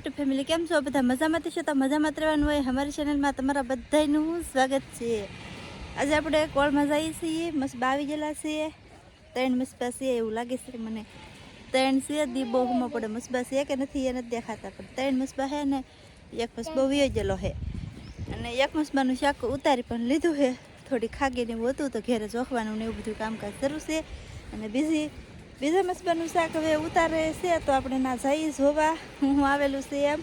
YouTube family કેમ છો બધા મજામાં છો? તો મજામાં રહેવાનું હોય અમારી ચેનલમાં તમારા બધાનું સ્વાગત છે. આજે આપણે કોળમાં જઈએ છીએ. મસ્ત બાવી ગયેલા છીએ. ત્રણ મસ્બા છીએ એવું લાગે છે મને. ત્રણ છે, દી બહુ પડે મસ્બા છે કે નથી એ નથી દેખાતા. પણ ત્રણ મસ્બા છે ને એક મસ્બો વિયો ગયેલો છે. અને એક મસ્બાનું શાક ઉતારી પણ લીધું છે. થોડી ખાગીને એવું હતું તો ઘેરે જોખવાનું ને એવું બધું કામકાજ શરૂ છે. અને બીજી બીજા મસ્બાનું શાક હવે ઉતારે છે તો આપણે ના જઈએ જોવા. હું આવેલું છે એમ.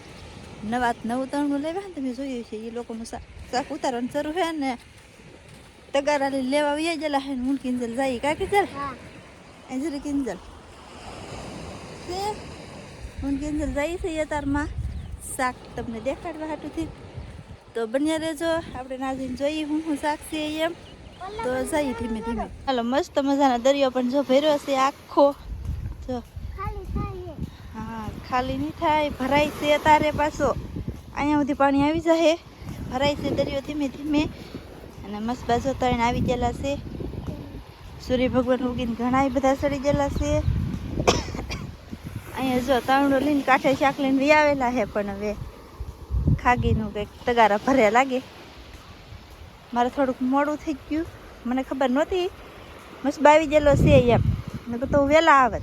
નવા નવું તણનું લેવા ને તમે જોયું છે એ લોકોનું શાક ઉતારવાનું શરૂ છે ને તગારા લેવા આવી ગયેલા હે હું કિંજલ જઈએ કા કિંજલ? એજરી કિંજલ. છે? હું કિંજલ જઈ છે અતારમાં. શાક તમને દેખાડવા હાટુથી. તો બન્યા રહેજો. આપણે ના જઈને જોઈએ હું હું શાક છે એમ. તો જઈ ધીમે ધીમે. ચાલો મસ્ત મજાના દરિયો પણ જો ભર્યો છે આખો. જો. હા ખાલી નહીં થાય ભરાય છે તારે પાછો. અહીંયા સુધી પાણી આવી જશે. ભરાય છે દરિયો ધીમે ધીમે. અને મસ્ત બાજુ ત્રણ આવી ગયેલા છે. સૂર્ય ભગવાન ઉગીને ઘણા બધા સડી ગયેલા છે. અહીંયા જો તાવડો લઈને કાંઠે શાક લઈને વી આવેલા છે પણ હવે ખાગીનું કંઈક તગારા ભર્યા લાગે. મારે થોડુંક મોડું થઈ ગયું. મને ખબર નહોતી. મસ્ત બાવી ગયેલો છે એમ. મેં તો વહેલા આવે.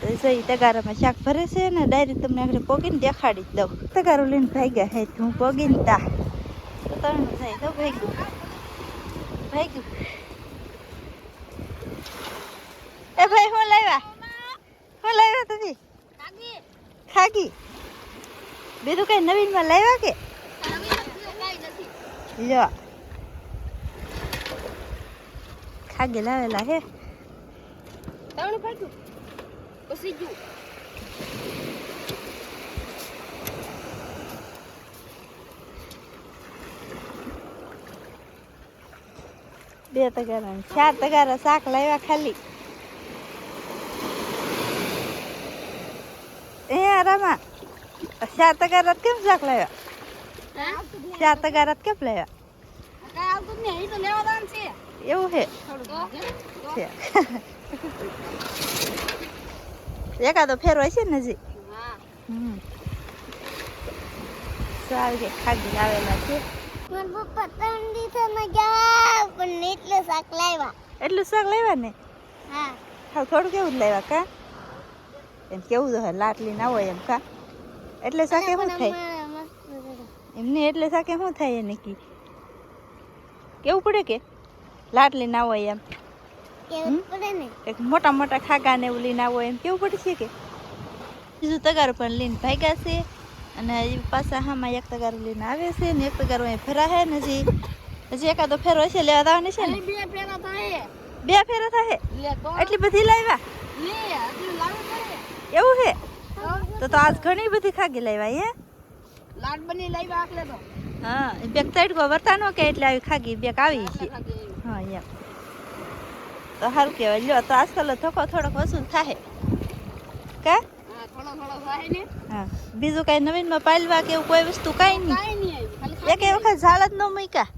તો જઈ તગારામાં શાક ભરે છે ને ડાયરી તમને આગળ પોગીને દેખાડી જ દઉં. તગારો લઈને ભાગ્યા હે હું પોગીને તા. તો તમે જાય તો ભાગ્યું. ભાગ્યું. એ ભાઈ હું લાવ્યા? હું લાવ્યા તમે? ખાગી. બીજું કઈ નવીનમાં લાવ્યા કે? લ્યો. ખાગે લાવેલા હે બે તગારા ચાર તગારા શાક લાવ્યા ખાલી એ રામા ચાર તગારા કેમ શાક લાવ્યા ચાર તગારા કેમ લાવ્યા એવું હે? એકાદો ફેરો હશે ને હજી? સારું કે ખાગી આવેલા છે. એટલું શાક લાવ્યા. ને? હા. થોડું કેવું જ લાવ્યા કા? એમ કેવું તો હે લાટલી ના હોય એમ કા? એટલે શાકે શું થાય? એમને એટલે શાકે શું થાય એને કી? કેવું પડે કે? લાટલી ના હોય એમ. એક મોટા મોટા ખાગા ને એવું લઈને આવો એમ. કેવું પડશે કે? બીજું તગારું પણ લઈને ભાગ્યા છે અને એ પાછા હામાં એક તગારું લઈને આવે છે ને એક તગારું અહીં ફેરા છે ને હજી હજી એકાદો ફેરો હશે લેવા દાવાની છે ને? બે ફેરા થાય. એટલી બધી લાવ્યા? એવું છે તો તો આજ ઘણી બધી ખાગી લાવ્યા હે? લાડ બની લાવ્યા આટલે તો. હા બેક તડકો વર્તાનો કે એટલે આવી ખાગી બેક આવી છે. હા એમ. તો સારું કહેવાય. લ્યો તો આજકાલ ધક્કો થોડોક વસૂલ થાય. કા? હા હા. બીજું કાંઈ નવીનમાં પાલવા કે કોઈ વસ્તુ કાંઈ નહીં? એક વખત ઝાડ જ ન મૂક્યા.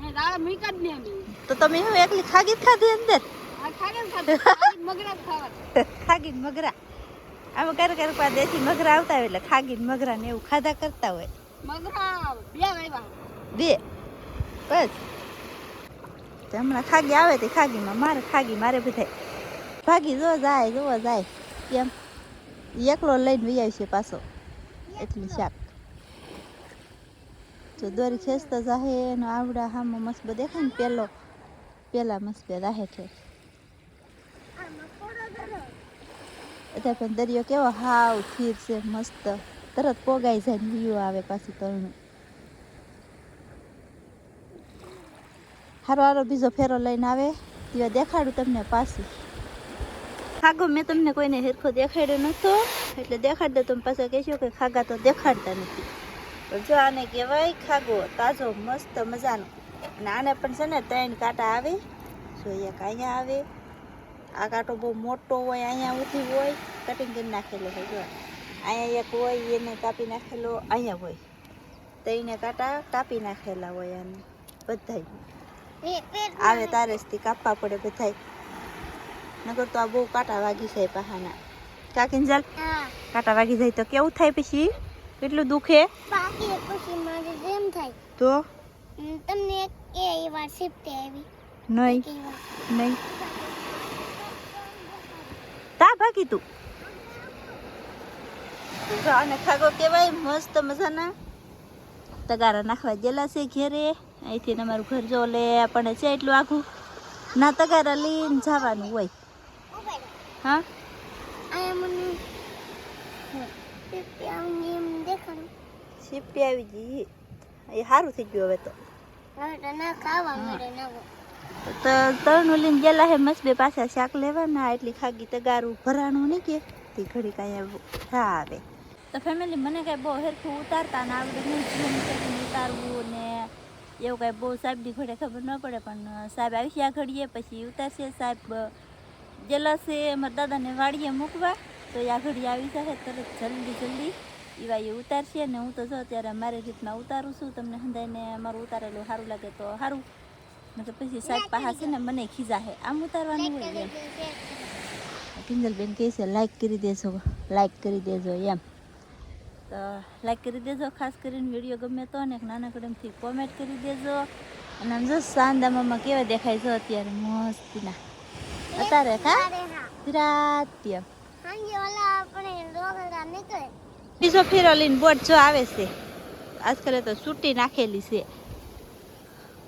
મેં તો તમે શું એકલી ખાગી ખાધી અંદર? ખાગી મગરા આમાં ઘર ક્યારેક પા દેશી મગરા આવતા હોય એટલે ખાગી મગરા ને એવું ખાધા કરતા હોય. મગરા બે બે? બસ. તો હમણાં ખાગી આવે તે ખાગીમાં, મારે ખાગી, મારે બધાય. ભાગી જો જાય જોવો જાય. કેમ એકલો લઈને વહી આવશે પાછો. એટલી શાક. જો દોરી ખેંચતા જાહે, એનો આવડા હામો મસ્ત દેખાય ને પેલો, પેલા મસ્ત રાહે છે અત્યારે પણ દરિયો કેવો હાવ ખીર છે, મસ્ત. તરત પોગાઈ જાય ને વ્યૂ આવે પાછું તળનું હારો હારો બીજો ફેરો લઈને આવે ત્યાં દેખાડું તમને પાછું. ખાગો, મેં તમને કોઈને હેરખો દેખાડ્યો નહોતો, એટલે દેખાડ દે તમે પાછા કહેશો કે ખાગા તો દેખાડતા નથી. જો આને કહેવાય, ખાગો તાજો, મસ્ત મજાનો. અને આને પણ છે ને ત્રણ કાંટા આવે, જો એક અહીંયા આવે, આ કાંટો બહુ મોટો હોય, અહીંયા ઊંધી હોય કટિંગ કરી નાખેલો હોય, જો. અહીંયા એક હોય, એને કાપી નાખેલો, અહીંયા હોય. ત્રણે કાંટા કાપી નાખેલા હોય આને બધાય આવે તારે જ કાપવા પડે બધાય. નકર તો આ બહુ કાંટા વાગી જાય પહાના કા ચાલ. હા. કાંટા વાગી જાય તો કેવું થાય પછી? કેટલું દુખે? પછી મારે જેમ થાય. તો? તમને એક એ વાર શિફ્ટ આવી. નહીં. નહીં. તા ભાગી તું. અને ખાગો કેવાય? મસ્ત મજાના. તગારા નાખવા ગયેલા છે ઘેરે. અહીંથી તમારું ઘર જો લે આપણને છે એટલું આખું ના તગારા લઈને જવાનું હોય. હા? આ આવી ગઈ. એ સારું થઈ ગયું હવે તો. તો ના ખાવા મળે નવો તો તરનું લઈને ગયેલા હે મસ્ત બે પાછા શાક લેવાના, એટલી ખાગી તગારું ભરાણું નહીં કે. તે ઘડી કાંઈ હા, આવે. તો ફેમિલી મને કાંઈ બહુ હેરખું ઉતારતા ને આવડે. ઉતારવું ને એવું કાંઈ બહુ સાહેબની ઘડે ખબર ન પડે પણ સાહેબ આવીશે આ ઘડીએ પછી ઉતારશે સાહેબ જલાશે અમારા મારા દાદાને વાડીએ મૂકવા તો આ ઘડી આવી જશે તરત જલ્દી જલ્દી એવા એ ઉતારશે ને હું તો જો અત્યારે મારી રીતના ઉતારું છું તમને હંધાઈને મારું ઉતારેલું સારું લાગે તો સારું તો પછી સાહેબ પાસે છે ને મને ખીજા હે આમ ઉતારવાનું હોય એમ કિંજલબેન કહે છે લાઈક કરી દેજો લાઈક કરી દેજો એમ તો લાઈક કરી દેજો ખાસ કરીને વીડિયો ગમે તો અને નાનકડેમથી કોમેન્ટ કરી દેજો. અને આમ જો કેવા દેખાય છે અત્યારે? મસ્તીના. અત્યારે હા? નીકળે. બીજો ફેરો લઈને બોટ જો આવે છે. આજકાલ તો સૂટી નાખેલી છે.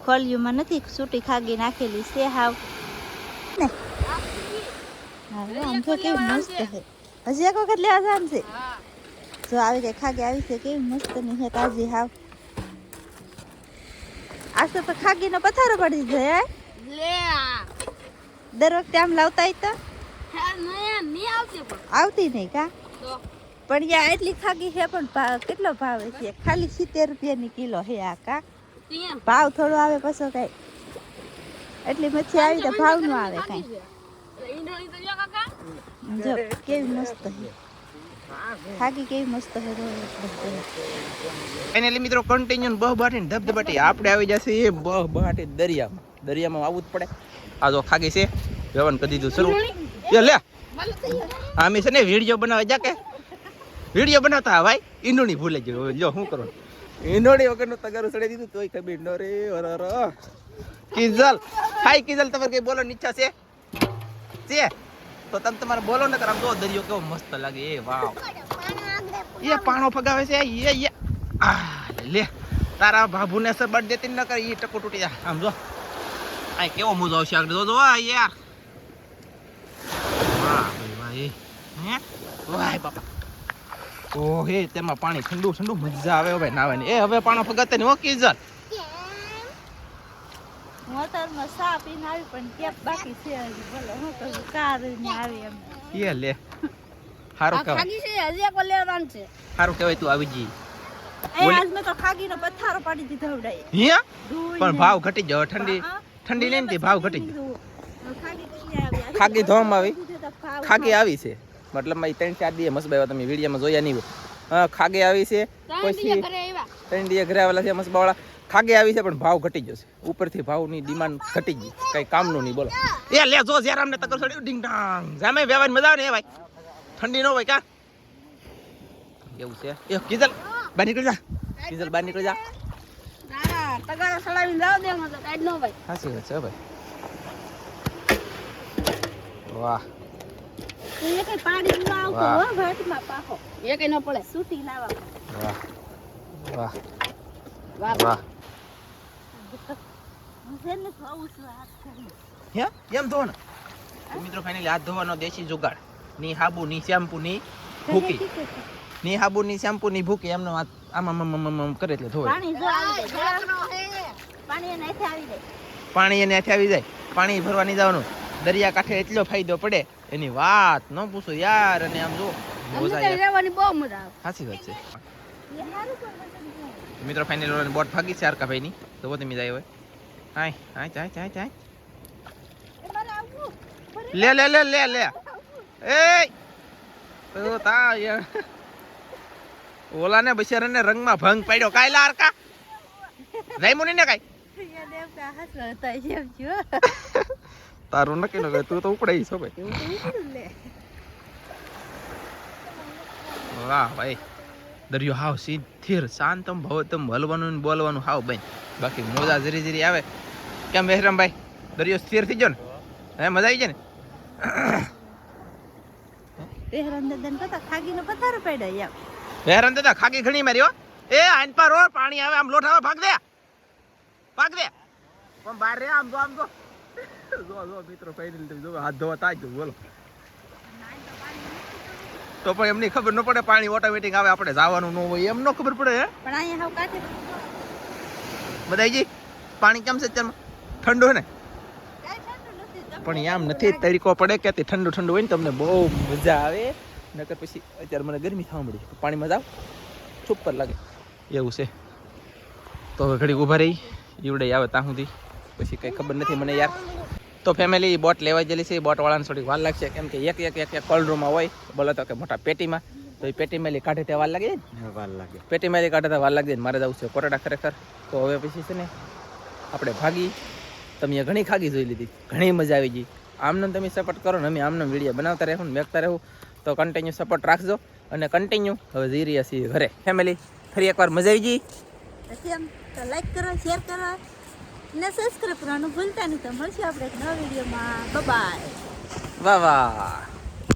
ખોલિયુંમાં નથી સૂટી ખાગી નાખેલી છે હાવ. ને. હવે આમ તો કેવી મસ્ત છે. હજી એક વખત લેવા જામ છે. હા. જો આવી કે ખાગી આવી છે કેવી મસ્તની છે તાજી હાવ. આજ તો ખાગીનો પથારો પડી જાય લે દર વખતે આમ લાવતા તો? આવતી નહીં કા? પણ યા એટલી ખાગી છે પણ ભાવ કેટલો ભાવ છે? ખાલી સિત્તેર રૂપિયાની કિલો હે આ કા? ભાવ થોડો આવે પછી કઈ. એટલી મચ્છી આવી તો ભાવ નો આવે કઈ. કેવી મસ્ત છે. મસ્ત છે ને વીડિયો બનાવે, જા કે. બનાવતા ભાઈ. ઈંડોણી ભૂલે ગયો. જો શું કરો ઈંડોણી વગરનું તગારું ચડી દીધું. તોય ખબર ન રે. અરર કિઝલ. હાય કિઝલ, તમારે કઈ બોલવાની ઈચ્છા છે? તો તમે તમારે બોલો ને આમ જો દરિયો કેવો મસ્ત લાગે. એ વાવ. એ પાણો ફગાવે છે. એ એ. લે તારા બાબુને બર્થ દેતી ન કરે એ ટકો તૂટી જાય. આમ જો. આ કેવો મોજો આવશે આગળ. જો જો આ યાર વાહ ભાઈ વાહ હે? વાહ બાપા. ઓહે તેમાં પાણી ઠંડુ ઠંડુ મજા આવે ભાઈ નાવાની. એ હવે પાણો ફગાતે ને ઓકે જલ મોટરમાં સા પીને આવી પણ કેપ બાકી છે હજી બોલો હું કરું કાર ને આવી એમ. એ લે. સારું કહેવાય ખાગી છે હજી એક લેવાનું છે. સારું કહેવાય તું આવી જી. આજ મેં તો ખાગીનો પથારો પાડી દીધો હવડાએ હે? પણ ભાવ ઘટી ગયો ઠંડી ઠંડી તે ભાવ ઘટી ગયો. ખાગી કેટલી આવી? ખાગી ધોમ આવી. ખાગી આવી છે. મતલબ ત્રણ ચાર દિવસ મસ્ત તમે વિડીયોમાં જોયા નહીં ખાગે આવી છે. પછી ત્રણ દિવસ ઘરે આવેલા છે મસ્બાવાળા ખાગી આવી છે પણ ભાવ ઘટી જશે ઉપરથી ભાવની ડિમાન્ડ ઘટી ગઈ. કઈ કામનું નહીં બોલો. એ લે જો જ્યારે અમને તકર ચડ્યું ડિંગ ડાંગ જામે વેવાની મજા આવે ને ભાઈ. ઠંડી નો હોય કા? એવું છે. એ કીધલ બહાર નીકળી જા. કીધલ બહાર નીકળી જા. તગારો સડાવીને જાવ દે મને તો નો ભાઈ સાચી વાત છે ભાઈ. વાહ. એ કઈ પાડી ન આવતો હો ઘાટમાં પાહો. એ કઈ ન પડે સૂટી લાવવા. વાહ. વાહ. વાહ. વાહ. હું? એમ મિત્રો ફાઇનલી હાથ ધોવાનો દેશી જુગાડ. ની હાબુ ની શેમ્પુ ની ભૂકી. ની હાબુ ની શેમ્પુ ની ભૂકી એમનો હાથ આમ આમ આમ આમ આમ કરે એટલે ધોવે. પાણી એને હાથે આવી જાય. પાણી એને હાથે આવી જાય. પાણી ભરવા નહીં જવાનું. દરિયા કાંઠે એટલો ફાયદો પડે એની વાત ન પૂછો યાર અને આમ જો સાચી વાત છે. મિત્રો ફાઇનલ બોટ ભાગી છે આરકા ભાઈની તો वो મી જાય હોય. હાય હાય ચાય ચાય ચાય એ મારે આવવું. લે લે લે લે લે એ તો તા યાર ઓલા ને બિચારાને રંગમાં ભંગ પાડ્યો કાઈ લાર કા રાઈમુની ને કાઈ અહીંયા દેવકા હાથમાં હતા એમ જો. તારું નક્કી ન કરે તું તો ઉપડાઈ છો ભાઈ એવું તો ઉકળું લે. વાહ ભાઈ દરિયો હાવ સ્થિર શાંતમ ભવતમ હલવાનું ને બોલવાનું હાવ બન બાકી મોજા ઝરી જરી આવે. કેમ મહેરામભાઈ? દરિયો સ્થિર થઈ ગયો ને હે મજા આવી જાય ને? હેરાન દાદા ખાગી ઘણી મારી હો. એ આઈન પર રોડ પાણી આવે આમ લોઠાવા ભાગ દે. ભાગ દે. પણ બહાર રે આમ જો આમ જો. જો જો મિત્રો રીતે જો હાથ ધોવા તાજ જો બોલો. તો પણ એમની ખબર ન પડે પાણી ઓટોમેટિક આવે આપણે જવાનું ન હોય એમ ન ખબર પડે પણ અહીંયા હાવ કાંઠે બધાજી પાણી કેમ છે અત્યારમાં? ઠંડુ હે ને? પણ આમ નથી તરીકો પડે કે તે ઠંડુ ઠંડુ હોય ને તમને બહુ મજા આવે. નકર પછી અત્યારે મને ગરમી થવા મળી પાણીમાં જાવ સુપર લાગે. એવું છે. તો હવે ઘડીક ઊભા રહી. ઈવડે આવે ત્યાં સુધી. પછી કંઈ ખબર નથી મને યાર. તો ફેમિલી બોટ લેવા જેલી છે એ બોટવાળાને થોડીક વાર લાગશે. કેમ કે એક એક એક એક કોલ્ડ રૂમમાં હોય બોલો તો કે મોટા પેટીમાં. તો એ પેટીમાંથી કાઢે ત્યાં વાર લાગે ને? વાર લાગે. પેટીમાંથી કાઢે તો વાર લાગે મારે જવું છે કોરડા ખરેખર. તો હવે પછી છે ને આપણે ભાગી. તમે ઘણી ખાગી જોઈ લીધી. ઘણી મજા આવી ગઈ. આમને તમે સપોર્ટ કરો ને અમે આમને વીડિયો બનાવતા રહેવું ને મેકતા રહેવું તો કન્ટિન્યુ સપોર્ટ રાખજો અને કન્ટિન્યુ હવે જઈ રહ્યા છીએ ઘરે. ફેમિલી ફરી એકવાર મજા આવી ગઈ. તો લાઈક કરો શેર કરો. ને સબસ્ક્રાઈબ કરવાનું ભૂલતા નહીં. તો મળશે આપણે એક નવા વિડીયોમાં. બાય વાહ.